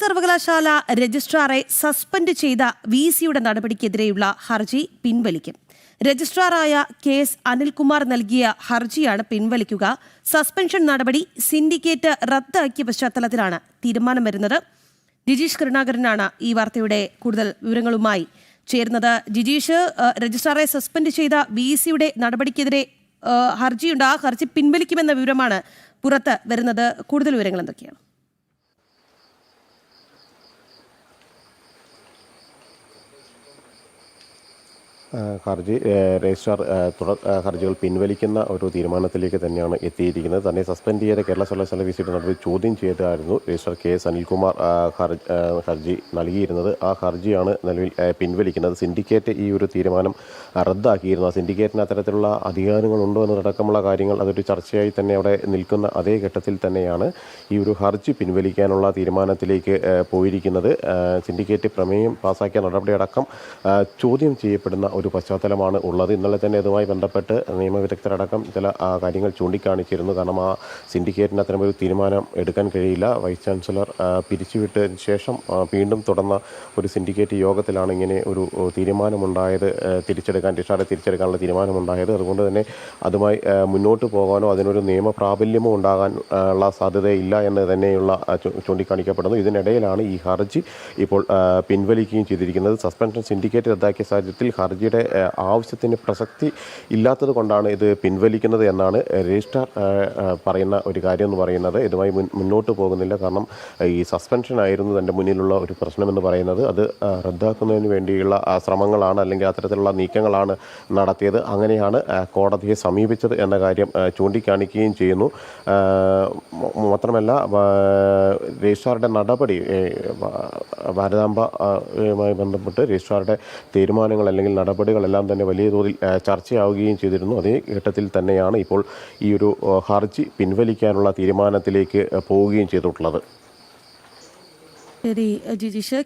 സർവകലാശാല രജിസ്ട്രാറെ സസ്പെൻഡ് ചെയ്ത വി സിയുടെ നടപടിക്കെതിരെയുള്ള ഹർജി പിൻവലിക്കും. രജിസ്ട്രാറായ കെ എസ് അനിൽകുമാർ നൽകിയ ഹർജിയാണ് പിൻവലിക്കുക. സസ്പെൻഷൻ നടപടി സിൻഡിക്കേറ്റ് റദ്ദാക്കിയ പശ്ചാത്തലത്തിലാണ് തീരുമാനം വരുന്നത്. ജിജീഷ് കരുണാകരനാണ് ഈ വാർത്തയുടെ കൂടുതൽ വിവരങ്ങളുമായി ചേരുന്നത്. ജിജീഷ് രജിസ്ട്രാറെ സസ്പെൻഡ് ചെയ്ത വി സിയുടെ നടപടിക്കെതിരെ ഹർജിയുണ്ട്. ആ ഹർജി പിൻവലിക്കുമെന്ന വിവരമാണ് പുറത്ത് വരുന്നത്. കൂടുതൽ വിവരങ്ങൾ എന്തൊക്കെയാണ്? ഹർജി രജിസ്ട്രാർ തുടർ ഹർജികൾ പിൻവലിക്കുന്ന ഒരു തീരുമാനത്തിലേക്ക് തന്നെയാണ് എത്തിയിരിക്കുന്നത്. തന്നെ സസ്പെൻഡ് ചെയ്ത കേരള സർവകലാശാല വിസിയുടെ നടപടി ചോദ്യം ചെയ്തായിരുന്നു രജിസ്ട്രാർ കെ എസ് അനിൽകുമാർ ഹർജി നൽകിയിരുന്നത്. ആ ഹർജിയാണ് നിലവിൽ പിൻവലിക്കുന്നത്. സിൻഡിക്കേറ്റ് ഈ ഒരു തീരുമാനം റദ്ദാക്കിയിരുന്നു. ആ സിൻഡിക്കേറ്റിന് അത്തരത്തിലുള്ള അധികാരങ്ങളുണ്ടോ എന്നതടക്കമുള്ള കാര്യങ്ങൾ അതൊരു ചർച്ചയായി തന്നെ അവിടെ നിൽക്കുന്ന അതേ ഘട്ടത്തിൽ തന്നെയാണ് ഈ ഒരു ഹർജി പിൻവലിക്കാനുള്ള തീരുമാനത്തിലേക്ക് പോയിരിക്കുന്നത്. സിൻഡിക്കേറ്റ് പ്രമേയം പാസാക്കിയ നടപടിയടക്കം ചോദ്യം ചെയ്യപ്പെടുന്ന ഒരു പശ്ചാത്തലമാണ് ഉള്ളത്. ഇന്നലെ തന്നെ ഇതുമായി ബന്ധപ്പെട്ട് നിയമവിദഗ്ധരടക്കം ചില കാര്യങ്ങൾ ചൂണ്ടിക്കാണിച്ചിരുന്നു. കാരണം ആ സിൻഡിക്കേറ്റിന് അത്തരമൊരു തീരുമാനം എടുക്കാൻ കഴിയില്ല. വൈസ് ചാൻസലർ പിരിച്ചുവിട്ടതിന് ശേഷം വീണ്ടും തുടർന്ന ഒരു സിൻഡിക്കേറ്റ് യോഗത്തിലാണ് ഇങ്ങനെ ഒരു തീരുമാനമുണ്ടായത് തിരിച്ചെടുക്കാൻ രക്ഷാടെ തിരിച്ചെടുക്കാനുള്ള തീരുമാനമുണ്ടായത്. അതുകൊണ്ട് തന്നെ അതുമായി മുന്നോട്ട് പോകാനോ അതിനൊരു നിയമപ്രാബല്യമോ ഉണ്ടാകാൻ ഉള്ള സാധ്യതയില്ല എന്ന് തന്നെയുള്ള ചൂണ്ടിക്കാണിക്കപ്പെടുന്നു. ഇതിനിടയിലാണ് ഈ ഹർജി ഇപ്പോൾ പിൻവലിക്കുകയും ചെയ്തിരിക്കുന്നത്. സസ്പെൻഷൻ സിൻഡിക്കേറ്റ് റദ്ദാക്കിയ സാഹചര്യത്തിൽ ഹർജിയുടെ ആ, ആവശ്യത്തിന് പ്രസക്തി ഇല്ലാത്തത് കൊണ്ടാണ് ഇത് പിൻവലിക്കുന്നത് എന്നാണ് രജിസ്ട്രാർ പറയുന്ന ഒരു കാര്യം എന്ന് പറയുന്നത്. ഇതുമായി മുന്നോട്ട് പോകുന്നില്ല. കാരണം ഈ സസ്പെൻഷൻ ആയിരുന്നു തന്റെ മുന്നിലുള്ള ഒരു പ്രശ്നമെന്ന് പറയുന്നത്. അത് റദ്ദാക്കുന്നതിന് വേണ്ടിയുള്ള ശ്രമങ്ങളാണ് അല്ലെങ്കിൽ അത്തരത്തിലുള്ള നീക്കങ്ങളാണ് നടത്തിയത്. അങ്ങനെയാണ് കോടതിയെ സമീപിച്ചത് എന്ന കാര്യം ചൂണ്ടിക്കാണിക്കുകയും ചെയ്യുന്നു. മാത്രമല്ല രജിസ്ട്രാറുടെ നടപടി ഏ, ഭ- ഭാരതാംബ ആ, യുമായി ബന്ധപ്പെട്ട് രജിസ്ട്രാറുടെ തീരുമാനങ്ങൾ അല്ലെങ്കിൽ നടപടികളെല്ലാം തന്നെ വലിയ തോതിൽ ചർച്ചയാവുകയും ചെയ്തിരുന്നു. അതേ ഘട്ടത്തിൽ തന്നെയാണ് ഇപ്പോൾ ഈ ഒരു ഹർജി പിൻവലിക്കാനുള്ള തീരുമാനത്തിലേക്ക് പോവുകയും ചെയ്തിട്ടുള്ളത്. ശരി ജിജീഷ്